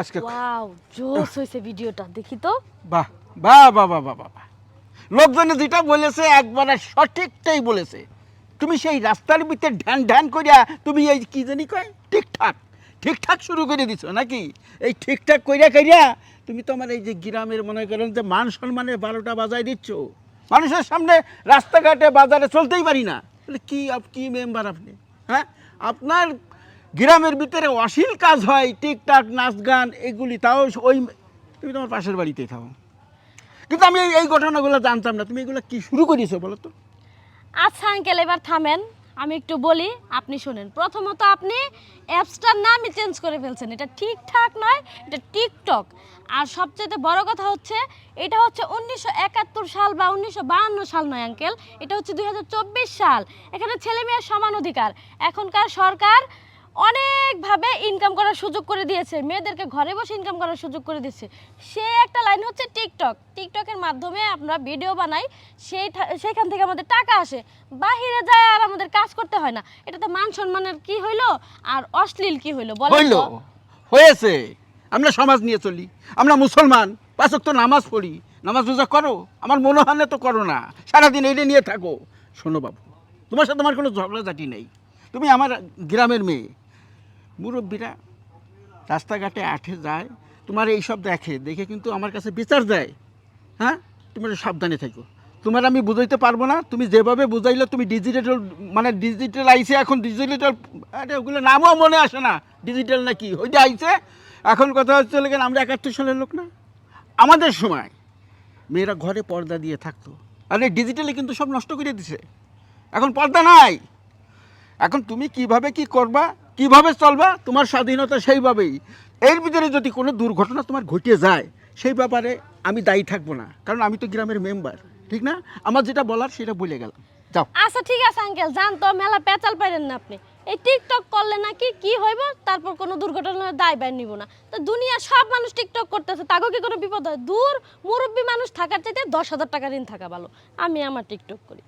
আজকে ওয়াও জোস হয়েছে ভিডিওটা দেখি তো। বাহ বাহ বাহ বাহ বাহ বাহ। লোকজনে যেটা বলেছে একবারে সঠিকটাই বলেছে। তুমি সেই রাস্তার ভিতরে ঢ্যান ঢ্যান করিয়া তুমি এই কি জানি কয়? ঠিকঠাক। ঠিকঠাক শুরু করে দিছো নাকি? এই ঠিকঠাক কইরা কইরা তুমি তোমার এই যে গ্রামের মনে করেন যে মান সম্মানের বারোটা বাজায় দিচ্ছ। মানুষের সামনে রাস্তাঘাটে বাজারে চলতেই পারি না। কি কি মেম্বার আপনি? হ্যাঁ? আপনার গ্রামের ভিতরে অশ্লীল কাজ হয়, টিকটাক, নাচ গান, এগুলি, তাও ওই তুমি তোমার পাশের বাড়িতেই থাকো কিন্তু আমি এই- ঘটনাগুলো জানতাম না। তুমি এগুলো কি শুরু করিয়েছো বলো তো? আচ্ছা আঙ্কেল, এবার থামেন। আমি একটু বলি, আপনি শুনেন। প্রথমত আপনি অ্যাপসটার নামই চেঞ্জ করে ফেলছেন। এটা ঠিকঠাক নয়, এটা টিকটক। আর সবচেয়ে বড় কথা হচ্ছে, এটা হচ্ছে উনিশশো একাত্তর সাল বা উনিশশো সাল নয়, আঙ্কেল। এটা হচ্ছে দু হাজার চব্বিশ সাল। এখানে ছেলে মেয়ের সমান অধিকার। এখনকার সরকার অনেকভাবে ইনকাম করার সুযোগ করে দিয়েছে। মেয়েদেরকে ঘরে বসে ইনকাম করার সুযোগ করে দিয়েছে সে একটা লাইন হচ্ছে টিকটক টিকটকের মাধ্যমে আমরা ভিডিও বানাই সেই সেইখান থেকে আমাদের টাকা আসে। বাহিরে যায় আর আমাদের কাজ করতে হয় না। এটাতে মান সম্মানের কি হইল? আর অশ্লীল কি হইল? বলেন হয়েছে। আমরা সমাজ নিয়ে চলি। আমরা মুসলমান। পাঁচক তো নামাজ পড়ি। নামাজ রোজা করো। আমার মনে হয় না তো করো না। সারাদিন এইটা নিয়ে থাকো। শোনো বাবু তোমার সাথে আমার কোনো ঝগড়াঝাটি নেই। তুমি আমার গ্রামের মেয়ে। মুরব্বীরা রাস্তাঘাটে আঠে যায়, তোমার এই সব দেখে দেখে কিন্তু আমার কাছে বিচার দেয়। হ্যাঁ? তুমি একটু সাবধানে থাকো। তোমার আমি বুঝাইতে পারব না, তুমি যেভাবে বুঝাইলে তুমি ডিজিটাল মানে ডিজিটাল আইছে, এখন ডিজিটাল আরে ওগুলো নামও মনে আসে না। ডিজিটাল না নাকি ওইটা আইছে। এখন কথা হচ্ছে লেগেন আমরা একাত্তর সালের লোক না। আমাদের সময় মেয়েরা ঘরে পর্দা দিয়ে থাকতো। আর এই ডিজিটালি কিন্তু সব নষ্ট করে দিছে। এখন পর্দা নাই। এখন তুমি কীভাবে কি করবা? কীভাবে চলবা? তোমার স্বাধীনতা সেইভাবেই। এর ভিতরে যদি কোনো দুর্ঘটনা তোমার ঘটে যায়, সেই ব্যাপারে আমি দায়ী থাকব না। কারণ আমি তো গ্রামের মেম্বার ঠিক না? আমার যেটা বলার সেটা বলে গেলাম। যাও। আচ্ছা ঠিক আছে আঙ্কেল জান তো, মেলা পেঁচাল পাইলেন না আপনি। এই টিকটক করলে নাকি কি হইব? তারপর কোনো দুর্ঘটনার দায় বাইর নিব না। তো দুনিয়া সব মানুষ টিকটক করতেছে তাকেও কি কোনো বিপদ হয়? দূর মুরব্বী মানুষ থাকার চাইতে দশ হাজার টাকা ঋণ থাকা ভালো। আমি আমার টিকটক করি।